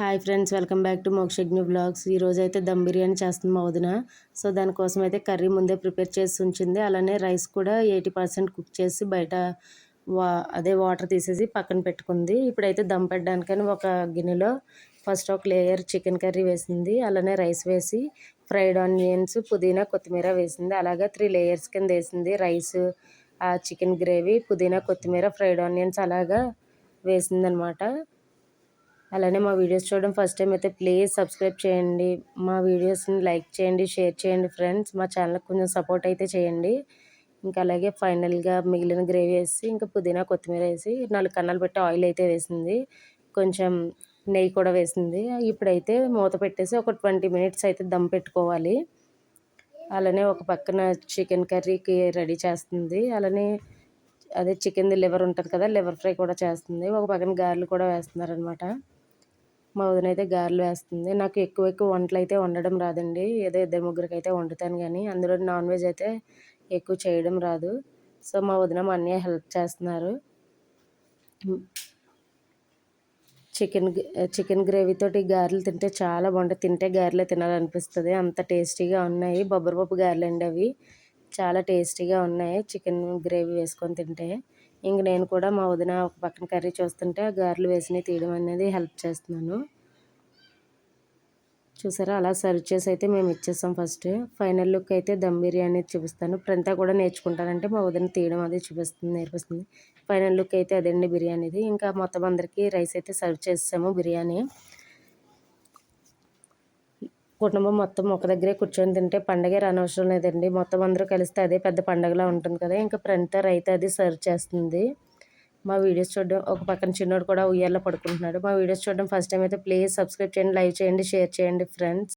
Hi friends welcome back to Mokshagna blogs ఈరోజు అయితే దమ్ బిర్యానీ చేస్తుంది మా వదిన. సో దానికోసం అయితే కర్రీ ముందే ప్రిపేర్ చేసి ఉంచింది. అలానే రైస్ కూడా ఎయిటీ పర్సెంట్ కుక్ చేసి బయట వా అదే వాటర్ తీసేసి పక్కన పెట్టుకుంది. ఇప్పుడైతే దమ్ పెట్టడానికని ఒక గిన్నెలో ఫస్ట్ ఒక లేయర్ చికెన్ కర్రీ వేసింది. అలానే రైస్ వేసి ఫ్రైడ్ ఆనియన్స్ పుదీనా కొత్తిమీర వేసింది. అలాగే త్రీ లేయర్స్ కింద వేసింది రైస్ ఆ చికెన్ గ్రేవీ పుదీనా కొత్తిమీర ఫ్రైడ్ ఆనియన్స్ అలాగా వేసిందనమాట. అలానే మా వీడియోస్ చూడడం ఫస్ట్ టైం అయితే ప్లీజ్ సబ్స్క్రైబ్ చేయండి. మా వీడియోస్ని లైక్ చేయండి షేర్ చేయండి ఫ్రెండ్స్ మా ఛానల్కి కొంచెం సపోర్ట్ అయితే చేయండి. ఇంకా అలాగే ఫైనల్గా మిగిలిన గ్రేవీ వేసి ఇంకా పుదీనా కొత్తిమీర వేసి నాలుగు కన్నాలు పెట్టి ఆయిల్ అయితే వేసింది. కొంచెం నెయ్యి కూడా వేసింది. ఇప్పుడైతే మూత పెట్టేసి ఒక ట్వంటీ మినిట్స్ అయితే దమ్ పెట్టుకోవాలి. అలానే ఒక పక్కన చికెన్ కర్రీకి రెడీ చేస్తుంది. అలానే అదే చికెన్ది లివర్ ఉంటుంది కదా లివర్ ఫ్రై కూడా చేస్తుంది. ఒక పక్కన గారెలు కూడా వేస్తున్నారనమాట మా వదిన అయితే గారెలు వేస్తుంది. నాకు ఎక్కువ ఎక్కువ వంటలు అయితే వండడం రాదండి. ఏదో ఇద్దరు ముగ్గురికి అయితే వండుతాను కానీ అందులో నాన్ వెజ్ అయితే ఎక్కువ చేయడం రాదు. సో మా వదిన మా అన్నయ్య హెల్ప్ చేస్తున్నారు. చికెన్ చికెన్ గ్రేవీతోటి గారెలు తింటే చాలా బాగుంటాయి. తింటే గారెలే తినాలనిపిస్తుంది. అంత టేస్టీగా ఉన్నాయి. బొబ్బరి పప్పు గారెలు అండి అవి. చాలా టేస్టీగా ఉన్నాయి. చికెన్ గ్రేవీ వేసుకొని తింటే. ఇంక నేను కూడా మా వదిన ఒక పక్కన కర్రీ చూస్తుంటే గారెలు వేసినవి తీయడం అనేది హెల్ప్ చేస్తున్నాను. చూసారా? అలా సర్వ్ చేసి అయితే మేము ఇచ్చేస్తాం ఫస్ట్. ఫైనల్ లుక్ అయితే దమ్ బిర్యానీ చూపిస్తాను. ఇప్పుడంతా కూడా నేర్చుకుంటానంటే మా వదిన తీయడం అది చూపిస్తుంది నేర్పిస్తుంది. ఫైనల్ లుక్ అయితే అదండి బిర్యానీది. ఇంకా మొత్తం అందరికీ రైస్ అయితే సర్వ్ చేసాము బిర్యానీ. కుటుంబం మొత్తం ఒక దగ్గరే కూర్చొని తింటే పండగే రానవసరం లేదండి. మొత్తం అందరూ కలిస్తే అదే పెద్ద పండగలా ఉంటుంది కదా. ఇంకా ప్రంతర్ అయితే అది సర్వ్ చేస్తుంది. మా వీడియోస్ చూడడం ఒక పక్కన చిన్నోడు కూడా ఉయ్యాల్లో పడుకుంటున్నాడు. మా వీడియోస్ చూడడం ఫస్ట్ టైం అయితే ప్లీజ్ సబ్స్క్రైబ్ చేయండి లైక్ చేయండి షేర్ చేయండి ఫ్రెండ్స్.